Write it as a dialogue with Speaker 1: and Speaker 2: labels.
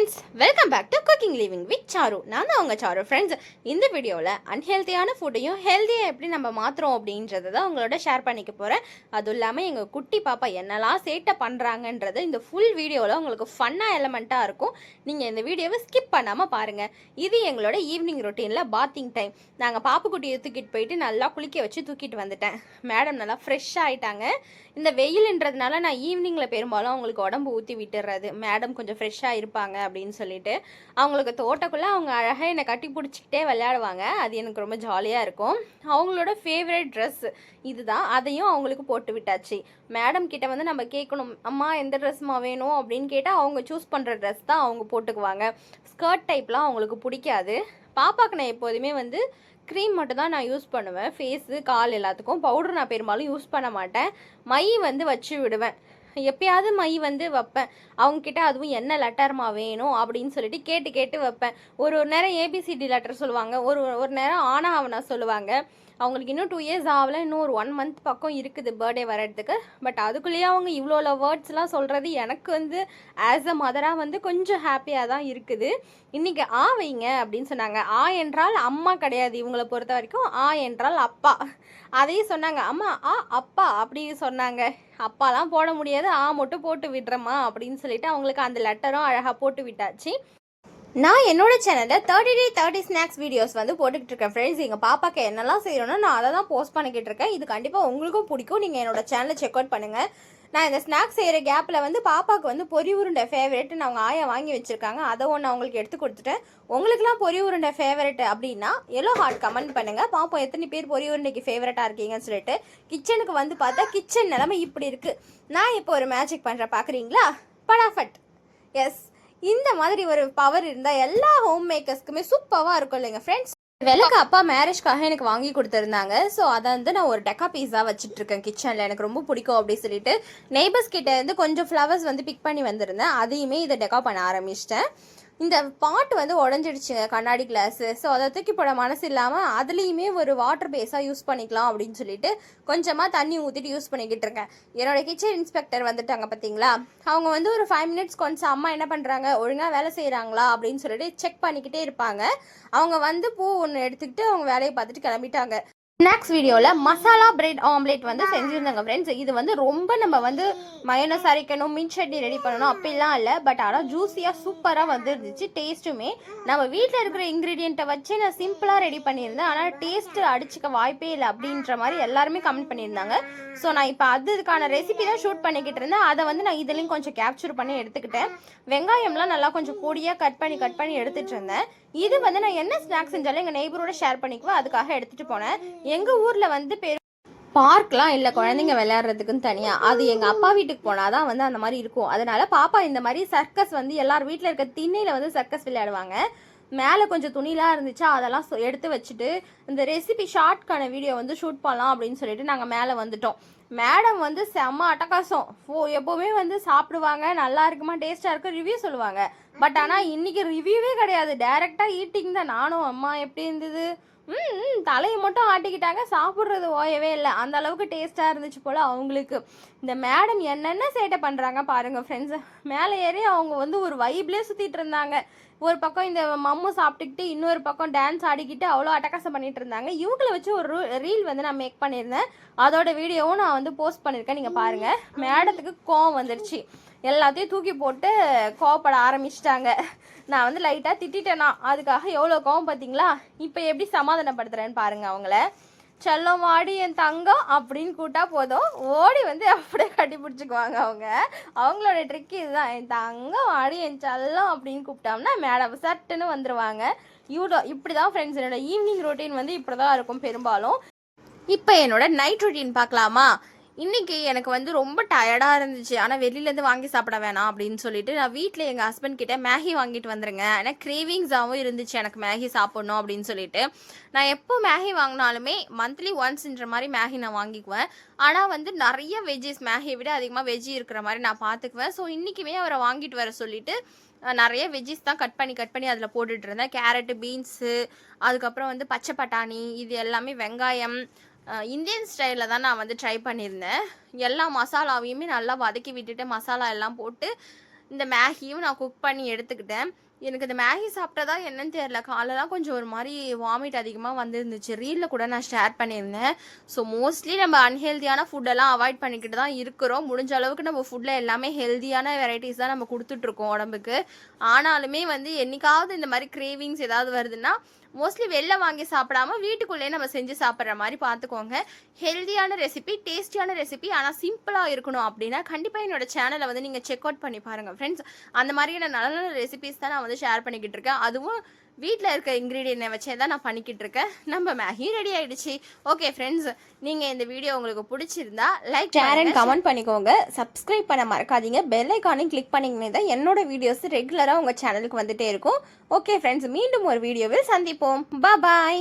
Speaker 1: Friends welcome back to cooking living with Charu நான் தான் உங்கள் சாரு ஃப்ரெண்ட்ஸ் இந்த வீடியோவில் அன்ஹெல்த்தியான ஃபுட்டையும் ஹெல்த்தியாக எப்படி நம்ம மாற்றுறோம் அப்படின்றத தான் உங்களோட ஷேர் பண்ணிக்க போகிறேன் அதுவும் இல்லாமல் எங்கள் குட்டி பாப்பா என்னெல்லாம் சேட்டை பண்ணுறாங்கன்றது இந்த ஃபுல் வீடியோவில் உங்களுக்கு ஃபன்னாக எலமெண்ட்டாக இருக்கும். நீங்கள் இந்த வீடியோவை ஸ்கிப் பண்ணாமல் பாருங்கள் இது எங்களோட ஈவினிங் ரொட்டீனில் பாத்திங் டைம் நாங்கள் பாப்புக்குட்டியை தூக்கிட்டு போயிட்டு நல்லா குளிக்க வச்சு தூக்கிட்டு வந்துட்டேன். மேடம் நல்லா ஃப்ரெஷ்ஷாக ஆகிட்டாங்க இந்த வெயில்ன்றதுனால நான் ஈவினிங்கில் பெரும்பாலும் அவங்களுக்கு உடம்பு ஊற்றி விட்டுறது. மேடம் கொஞ்சம் ஃப்ரெஷ்ஷாக இருப்பாங்க அப்படின்னு சொல்லிட்டு அவங்களுக்கு தோட்டக்குள்ளே அவங்க அழகாக என்னை கட்டி பிடிச்சிக்கிட்டே விளையாடுவாங்க. அது எனக்கு ரொம்ப ஜாலியாக இருக்கும். அவங்களோட ஃபேவரட் ட்ரெஸ் இதுதான். அதையும் அவங்களுக்கு போட்டு விட்டாச்சு. மேடம் கிட்ட வந்து நம்ம கேட்கணும் அம்மா எந்த ட்ரெஸ்மா வேணும்? அப்படின்னு கேட்டால் அவங்க சூஸ் பண்ணுற ட்ரெஸ் தான் அவங்க போட்டுக்குவாங்க. ஸ்கர்ட் டைப்லாம் அவங்களுக்கு பிடிக்காது. பாப்பாக்கு நான் எப்போதுமே வந்து க்ரீம் மட்டும் தான் நான் யூஸ் பண்ணுவேன். ஃபேஸு கால் எல்லாத்துக்கும். பவுடர் நான் பெரும்பாலும் யூஸ் பண்ண மாட்டேன். மை வந்து வச்சு விடுவேன். எப்பயாவது மை வந்து வைப்பேன். அவங்கக்கிட்ட அதுவும் என்ன லெட்டர்மா வேணும்? அப்படின்னு சொல்லிட்டு கேட்டு கேட்டு வைப்பேன். ஒரு ஒரு நேரம் ஏபிசிடி லெட்டர் சொல்லுவாங்க. ஒரு ஒரு நேரம் ஆனா அவனா சொல்லுவாங்க. அவங்களுக்கு இன்னும் டூ இயர்ஸ் ஆகல இன்னும் ஒரு ஒன் மந்த் பக்கம் இருக்குது பர்த்டே வர்றதுக்கு. பட் அதுக்குள்ளேயே அவங்க இவ்வளோ வேர்ட்ஸ்லாம் சொல்கிறது எனக்கு வந்து ஆஸ் அ மதராக வந்து கொஞ்சம் ஹாப்பியாக தான் இருக்குது. இன்றைக்கி ஆ வைங்க அப்படின்னு சொன்னாங்க. ஆ என்றால் அம்மா கிடையாது இவங்களை பொறுத்த வரைக்கும் ஆ என்றால் அப்பா. அதையும் சொன்னாங்க. அம்மா ஆ அப்பா அப்படி சொன்னாங்க. அப்பாலாம் போட முடியாது ஆ மட்டும் போட்டு விடுறேம்மா அப்படின்னு சொல்லிட்டு அவங்களுக்கு அந்த லெட்டரும் அழகாக போட்டு விட்டாச்சு. நான் என்னோட சேனலில் thirty day thirty snacks videos வந்து போட்டுக்கிட்டு இருக்கேன் ஃப்ரெண்ட்ஸ் எங்கள் பாப்பாக்கு என்னெல்லாம் செய்யணும்னு நான் அதை தான் போஸ்ட் பண்ணிக்கிட்டு இருக்கேன். இது கண்டிப்பாக உங்களுக்கும் பிடிக்கும். நீங்கள் என்னோட சேனலை செக் அவுட் பண்ணுங்கள் நான் இந்த ஸ்நாக்ஸ் செய்கிற கேப்பில் வந்து பாப்பாவுக்கு வந்து பொரி உருண்டை ஃபேவரெட்னு அவங்க ஆயா வாங்கி வச்சுருக்காங்க. அதை ஒன்று அவங்களுக்கு எடுத்து கொடுத்துட்டேன். உங்களுக்குலாம் பொரி உருண்டை ஃபேவரெட் அப்படின்னா எல்லோ ஹார்ட் கமெண்ட் பண்ணுங்கள் பாப்போம் எத்தனை பேர் பொரி உருண்டைக்கு ஃபேவரட்டாக இருக்கீங்கன்னு சொல்லிட்டு கிச்சனுக்கு வந்து பார்த்தா கிச்சன் நிலமை இப்படி இருக்குது நான் இப்போ ஒரு மேஜிக் பண்ணுறேன் பார்க்குறீங்களா படாஃபட். எஸ் இந்த மாதிரி ஒரு பவர் இருந்தால் எல்லா ஹோம் மேக்கர்ஸ்க்குமே சூப்பராக இருக்கும் இல்லைங்க ஃப்ரெண்ட்ஸ் விளக்கு அப்பா மேரேஜ்க்காக எனக்கு வாங்கி கொடுத்துருந்தாங்க. ஸோ அதை வந்து நான் ஒரு டெக்கா பீஸாக வச்சுட்டு இருக்கேன் கிச்சனில் எனக்கு ரொம்ப பிடிக்கும் அப்படின்னு சொல்லிட்டு நெய்பர்ஸ் கிட்ட இருந்து கொஞ்சம் ஃப்ளவர்ஸ் வந்து பிக் பண்ணி வந்திருந்தேன். அதையுமே இதை டெக்கா பண்ண ஆரம்பிச்சிட்டேன். இந்த பாட்டு வந்து உடஞ்சிடுச்சுங்க கண்ணாடி கிளாஸு ஸோ அதை தூக்கி போட மனசு இல்லாமல் அதுலேயுமே ஒரு வாட்டர் பேஸாக யூஸ் பண்ணிக்கலாம் அப்படின்னு சொல்லிட்டு கொஞ்சமாக தண்ணி ஊற்றிட்டு யூஸ் பண்ணிக்கிட்டு இருக்கேன். என்னோட கிச்சன் இன்ஸ்பெக்டர் வந்துட்டாங்க பார்த்தீங்களா அவங்க வந்து ஒரு ஃபைவ் மினிட்ஸ் கொஞ்சம் அம்மா என்ன பண்ணுறாங்க ஒழுங்காக வேலை செய்கிறாங்களா அப்படின்னு சொல்லிட்டு செக் பண்ணிக்கிட்டே இருப்பாங்க. அவங்க வந்து பூ ஒன்று எடுத்துக்கிட்டு அவங்க வேலையை பார்த்துட்டு கிளம்பிட்டாங்க. ஸ்நாக்ஸ் வீடியோவில் மசாலா பிரெட் ஆம்லேட் வந்து செஞ்சுருந்தாங்க ஃப்ரெண்ட்ஸ் இது வந்து ரொம்ப நம்ம வந்து மயோனஸ் அரைக்கணும் மின் சட்னி ரெடி பண்ணணும் அப்படிலாம் இல்லை. பட் ஆனால் ஜூஸியாக சூப்பராக வந்துருந்துச்சு. டேஸ்ட்டுமே நம்ம வீட்டில் இருக்கிற இன்க்ரீடியண்ட்டை வச்சு நான் சிம்பிளாக ரெடி பண்ணியிருந்தேன். ஆனால் டேஸ்ட்டு அடிச்சுக்க வாய்ப்பே இல்லை அப்படின்ற மாதிரி எல்லாருமே கமெண்ட் பண்ணியிருந்தாங்க. ஸோ நான் இப்போ அதுக்கான ரெசிபி தான் ஷூட் பண்ணிக்கிட்டு இருந்தேன். அதை வந்து நான் இதுலேயும் கொஞ்சம் கேப்சர் பண்ணி எடுத்துக்கிட்டேன். வெங்காயம்லாம் நல்லா கொஞ்சம் பொடியாக கட் பண்ணி கட் பண்ணி எடுத்துகிட்டு இருந்தேன். இது வந்து நான் என்ன ஸ்நாக்ஸ் செஞ்சாலும் எங்கள் நெய்பரோட ஷேர் பண்ணிக்குவோம் அதுக்காக எடுத்துகிட்டு போனேன். எங்கள் ஊரில் வந்து பெரு பார்க்லாம் இல்லை குழந்தைங்க விளையாடுறதுக்குன்னு தனியாக அது எங்கள் அப்பா வீட்டுக்கு போனால் தான் வந்து அந்த மாதிரி இருக்கும். அதனால பாப்பா இந்த மாதிரி சர்க்கஸ் வந்து எல்லார் வீட்டில் இருக்க திண்ணையில் வந்து சர்க்கஸ் விளையாடுவாங்க. மேலே கொஞ்சம் துணிலாம் இருந்துச்சா அதெல்லாம் எடுத்து வச்சுட்டு இந்த ரெசிபி ஷார்ட்கான வீடியோ வந்து ஷூட் பண்ணலாம் அப்படின்னு சொல்லிட்டு நாங்கள் மேலே வந்துட்டோம். மேடம் வந்து செம்ம அட்டகாசம். ஓ எப்போவுமே வந்து சாப்பிடுவாங்க நல்லா இருக்குமா டேஸ்ட்டாக இருக்கும் ரிவ்யூ சொல்லுவாங்க. பட் ஆனால் இன்னைக்கு ரிவ்யூவே கிடையாது. டேரெக்டாக ஈட்டிங் தான். நானும் அம்மா எப்படி இருந்தது? ம், தலையை மட்டும் ஆட்டிக்கிட்டாங்க. சாப்பிட்றது ஓயவே இல்லை. அந்த அளவுக்கு டேஸ்ட்டாக இருந்துச்சு போல் அவங்களுக்கு. இந்த மேடம் என்னென்ன சேட்டை பண்ணுறாங்க பாருங்கள் ஃப்ரெண்ட்ஸ் மேலே ஏறி அவங்க வந்து ஒரு வைப்லேயே சுற்றிட்டு இருந்தாங்க. ஒரு பக்கம் இந்த மம்மு சாப்பிட்டுக்கிட்டு இன்னொரு பக்கம் டான்ஸ் ஆடிக்கிட்டு அவ்வளோ அட்டகாசம் பண்ணிட்டு இருந்தாங்க. இவங்களை வச்சு ஒரு ரீல் வந்து நான் மேக் பண்ணியிருந்தேன். அதோட வீடியோவும் நான் வந்து போஸ்ட் பண்ணியிருக்கேன். நீங்கள் பாருங்கள் மேடத்துக்கு கோவம் வந்துருச்சு. எல்லாத்தையும் தூக்கி போட்டு கோவப்பட ஆரம்பிச்சிட்டாங்க. நான் வந்து லைட்டாக திட்டிட்டேனா அதுக்காக எவ்வளோ கோவம் பார்த்தீங்களா இப்போ எப்படி சமாதானப்படுத்துகிறேன்னு பாருங்க அவங்கள. செல்லம் வாடி என் தங்கம் அப்படின்னு கூட்டா போதும். ஓடி வந்து அப்படியே கட்டி பிடிச்சிக்குவாங்க அவங்க. அவங்களோட ட்ரிக் இதுதான். என் தங்கம் வாடி என் செல்லம் அப்படின்னு கூப்பிட்டோம்னா மேடம் சட்டுன்னு வந்துடுவாங்க இவ்வளோ இப்படி தான் ஃப்ரெண்ட்ஸ் என்னோட ஈவினிங் ரொட்டீன் வந்து இப்படி தான் இருக்கும் பெரும்பாலும். இப்போ என்னோட நைட் ரொட்டீன் பார்க்கலாமா? இன்னைக்கு எனக்கு வந்து ரொம்ப டயர்டாக இருந்துச்சு. ஆனால் வெளியிலேருந்து வாங்கி சாப்பிட வேணாம் அப்படின்னு சொல்லிட்டு நான் வீட்டில் எங்கள் ஹஸ்பண்ட் கிட்டே மேகி வாங்கிட்டு வந்துருங்க. ஏன்னா கிரேவிங்ஸாகவும் இருந்துச்சு. எனக்கு மேகி சாப்பிட்ணும் அப்படின்னு சொல்லிட்டு. நான் எப்போ மேகி வாங்கினாலுமே மந்த்லி ஒன்ஸ்ன்ற மாதிரி மேகி நான் வாங்கிக்குவேன். ஆனால் வந்து நிறைய வெஜ்ஜஸ் மேகியை விட அதிகமாக வெஜ்ஜி இருக்கிற மாதிரி நான் பார்த்துக்குவேன். ஸோ இன்றைக்குமே அவரை வாங்கிட்டு வர சொல்லிட்டு நிறைய வெஜ்ஜஸ் தான் கட் பண்ணி கட் பண்ணி அதில் போட்டுட்டு இருந்தேன். கேரட்டு பீன்ஸு அதுக்கப்புறம் வந்து பச்சை பட்டாணி இது எல்லாமே வெங்காயம் இந்தியன் ஸ்டைலில் தான் நான் வந்து ட்ரை பண்ணியிருந்தேன். எல்லா மசாலாவையுமே நல்லா வதக்கி விட்டுட்டு மசாலா எல்லாம் போட்டு இந்த மேகியும் நான் குக் பண்ணி எடுத்துக்கிட்டேன். எனக்கு இந்த மேகி சாப்பிட்டதா என்னன்னு தெரியல. காலெல்லாம் கொஞ்சம் ஒரு மாதிரி வாமிட் அதிகமாக வந்துருந்துச்சு. ரீலில் கூட நான் ஷேர் பண்ணியிருந்தேன். ஸோ மோஸ்ட்லி நம்ம அன்ஹெல்தியான ஃபுட்டெல்லாம் அவாய்ட் பண்ணிக்கிட்டு தான் இருக்கிறோம். முடிஞ்ச அளவுக்கு நம்ம ஃபுட்டில் எல்லாமே ஹெல்தியான வெரைட்டிஸ் தான் நம்ம கொடுத்துட்ருக்கோம் உடம்புக்கு. ஆனாலுமே வந்து என்னைக்காவது இந்த மாதிரி கிரேவிங்ஸ் ஏதாவது வருதுன்னா மோஸ்ட்லி வெளில வாங்கி சாப்பிடாம வீட்டுக்குள்ளேயே நம்ம செஞ்சு சாப்பிட்ற மாதிரி பார்த்துக்கோங்க. ஹெல்தியான ரெசிபி டேஸ்டியான ரெசிபி ஆனால் சிம்பிளாக இருக்கணும் அப்படின்னா கண்டிப்பாக என்னோட சேனலை வந்து நீங்கள் செக் அவுட் பண்ணி பாருங்கள் ஃப்ரெண்ட்ஸ் அந்த மாதிரியான நல்ல நல்ல ரெசிபிஸ் தான் நான் வந்து ஷேர் பண்ணிக்கிட்டு இருக்கேன் அதுவும் வீட்டில் இருக்க இன்க்ரீடியன்ட்டை வச்சே தான் நான் பண்ணிக்கிட்டு இருக்கேன் நம்ம மேகி ரெடி ஆயிடுச்சு. ஓகே ஃப்ரெண்ட்ஸ் நீங்கள் இந்த வீடியோ உங்களுக்கு பிடிச்சிருந்தா லைக் ஷேர் அண்ட் கமெண்ட் பண்ணிக்கோங்க. சப்ஸ்கிரைப் பண்ண மறக்காதீங்க. பெல் ஐக்கானையும் கிளிக் பண்ணிங்கன்னா தான் என்னோட வீடியோஸ் ரெகுலராக உங்கள் சேனலுக்கு வந்துட்டே இருக்கும். ஓகே ஃப்ரெண்ட்ஸ் மீண்டும் ஒரு வீடியோவில் சந்திப்போம். பாய்